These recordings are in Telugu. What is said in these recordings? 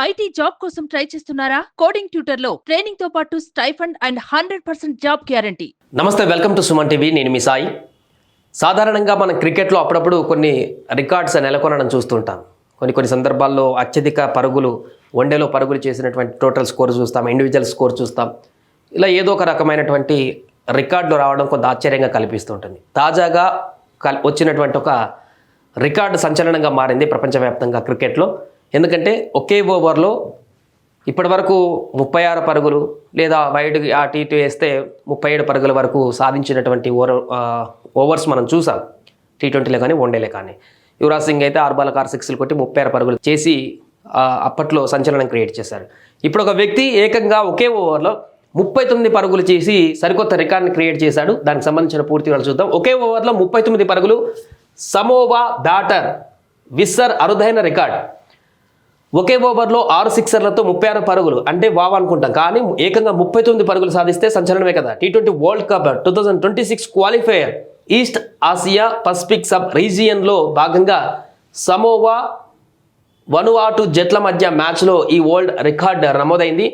ఐటీ జాబ్ కోసం ట్రై చేస్తున్నారా? కోడింగ్ ట్యూటర్లో ట్రైనింగ్తో పాటు stipend and hundred percent job guarantee. నమస్తే వెల్కమ్ టు సుమన్ టీవీ. నేను మీ సాయి. సాధారణంగా మనం క్రికెట్లో అప్పుడప్పుడు కొన్ని రికార్డ్స్ నెలకొనడం చూస్తుంటాం. కొన్ని కొన్ని సందర్భాల్లో అత్యధిక పరుగులు వన్డేలో పరుగులు చేసినటువంటి టోటల్ స్కోర్ చూస్తాం ఇండివిజువల్ స్కోర్ చూస్తాం. ఇలా ఏదో ఒక రకమైనటువంటి రికార్డులు రావడం కొంత ఆశ్చర్యంగా కల్పిస్తుంటుంది. తాజాగా కల్ వచ్చినటువంటి ఒక రికార్డు సంచలనంగా మారింది ప్రపంచవ్యాప్తంగా క్రికెట్లో. ఎందుకంటే ఒకే ఓవర్లో ఇప్పటివరకు ముప్పై ఆరు పరుగులు లేదా వైడ్ అటు ఇటు వేస్తే ముప్పై ఏడు పరుగుల వరకు సాధించినటువంటి ఓవర్ ఓవర్స్ మనం చూసాం. టీ ట్వంటీలో కానీ వన్డేలే కానీ. యువరాజ్ సింగ్ అయితే ఆరు బాల్ ఆరు సిక్స్లు కొట్టి ముప్పై ఆరు పరుగులు చేసి అప్పట్లో సంచలనం క్రియేట్ చేశారు. ఇప్పుడు ఒక వ్యక్తి ఏకంగా ఒకే ఓవర్లో ముప్పై తొమ్మిది పరుగులు చేసి సరికొత్త రికార్డ్ని క్రియేట్ చేశాడు. దానికి సంబంధించిన పూర్తి వివరాలు చూద్దాం. ఒకే ఓవర్లో ముప్పై తొమ్మిది పరుగులు సమోవా బ్యాటర్ విస్సర్ అరుదైన రికార్డ్. ఒకే ఓవర్లో ఆరు సిక్సర్లతో ముప్పై ఆరు పరుగులు. అంటే వావ్ అనుకుంటాం. కానీ ఏకంగా ముప్పై తొమ్మిది పరుగులు సాధిస్తే సంచలనమే కదా. T twenty world cup two thousand twenty six qualifier east Asia Pacific sub రీజియన్లో భాగంగా సమోవా వనువాటు జట్ల మధ్య మ్యాచ్లో ఈ వరల్డ్ రికార్డ్ నమోదైంది.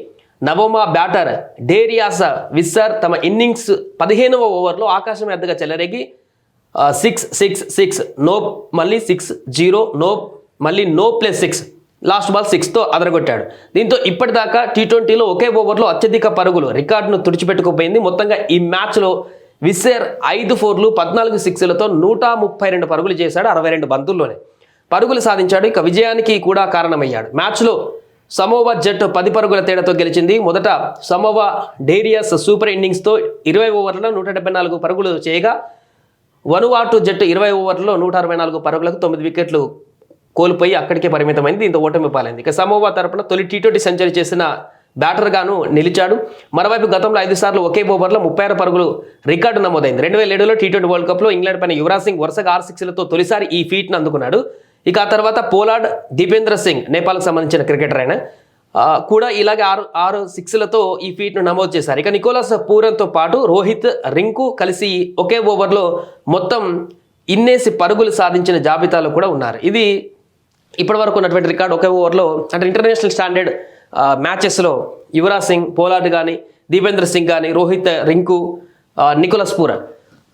నవోమా బ్యాటర్ డేరియాస విస్సర్ తమ ఇన్నింగ్స్ పదిహేనవ ఓవర్లో ఆకాశం ఎద్దగా చెలరేగి సిక్స్ సిక్స్ సిక్స్ నో మళ్ళీ సిక్స్ జీరో నో మళ్ళీ no plus six last ball సిక్స్తో అదరగొట్టాడు. దీంతో ఇప్పటిదాకా టీ ట్వంటీలో ఒకే ఓవర్లో అత్యధిక పరుగులు రికార్డును తుడిచిపెట్టుకుపోయింది మొత్తంగా ఈ మ్యాచ్లో విసేర్ ఐదు ఫోర్లు పద్నాలుగు సిక్స్లతో నూట ముప్పై రెండు పరుగులు చేశాడు అరవై రెండు బంతుల్లోనే. పరుగులు సాధించాడు ఇక విజయానికి కూడా కారణమయ్యాడు. మ్యాచ్లో సమోవా జట్టు పది పరుగుల తేడాతో గెలిచింది. మొదట సమోవా డేరియస్ సూపర్ ఇన్నింగ్స్తో ఇరవై ఓవర్లలో నూట డెబ్బై నాలుగు పరుగులు చేయగా వనువాటు జట్టు ఇరవై ఓవర్లలో నూట అరవై నాలుగు పరుగులకు తొమ్మిది వికెట్లు కోల్పోయి అక్కడికే పరిమితమైంది. దీంతో ఓటమి పాలైంది. ఇక సమోవా తరపున తొలి టీ ట్వంటీ సెంచరీ చేసిన బ్యాటర్గాను నిలిచాడు. మరోవైపు గతంలో ఐదు సార్లు ఒకే ఓవర్లో ముప్పై ఆరు పరుగులు రికార్డు నమోదైంది. రెండు వేల ఏడులో టీ ట్వంటీ వరల్డ్ కప్లో ఇంగ్లాండ్ పైన యువరాజ్ సింగ్ వరుసగా ఆరు సిక్స్లతో తొలిసారి ఈ ఫీట్ను అందుకున్నాడు. ఇక ఆ తర్వాత పోలాడ్ దీపేంద్ర సింగ్ నేపాల్కి సంబంధించిన క్రికెటర్ ఆయన కూడా ఇలాగే ఆరు ఆరు సిక్స్లతో ఈ ఫీట్ను నమోదు చేశారు. ఇక నికోలస్ పూరన్తో పాటు రోహిత్ రింకు కలిసి ఒకే ఓవర్లో మొత్తం ఇన్నేసి పరుగులు సాధించిన జాబితాలో కూడా ఉన్నారు. ఇది ఇప్పటి వరకు ఉన్నటువంటి రికార్డు ఒకే ఓవర్లో అంటే ఇంటర్నేషనల్ స్టాండర్డ్ మ్యాచెస్లో యువరాజ్ సింగ్ పోలార్డ్ కానీ దీపేంద్ర సింగ్ కానీ రోహిత్ రింకు ఆ, నికోలస్ పూరన్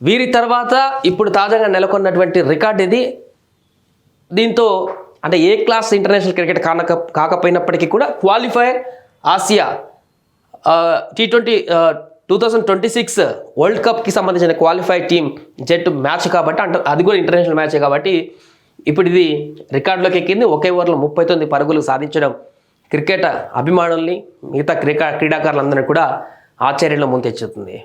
వీరి తర్వాత ఇప్పుడు తాజాగా నెలకొన్నటువంటి రికార్డ్ ఇది దీంతో అంటే ఏ క్లాస్ ఇంటర్నేషనల్ క్రికెట్ కానక కాకపోయినప్పటికీ కూడా qualifier Asia T twenty two thousand twenty six world కప్కి సంబంధించిన క్వాలిఫైడ్ టీం జట్టు మ్యాచ్ కాబట్టి అంటే అది కూడా ఇంటర్నేషనల్ మ్యాచ్ కాబట్టి ఇప్పుడు ఇది రికార్డులోకి ఎక్కింది ఒకే ఓవర్లో ముప్పై తొమ్మిది పరుగులు సాధించడం క్రికెట్ అభిమానుల్ని మిగతా క్రీడా క్రీడాకారులందరినీ కూడా ఆశ్చర్యంలో ముందెచ్చుతుంది.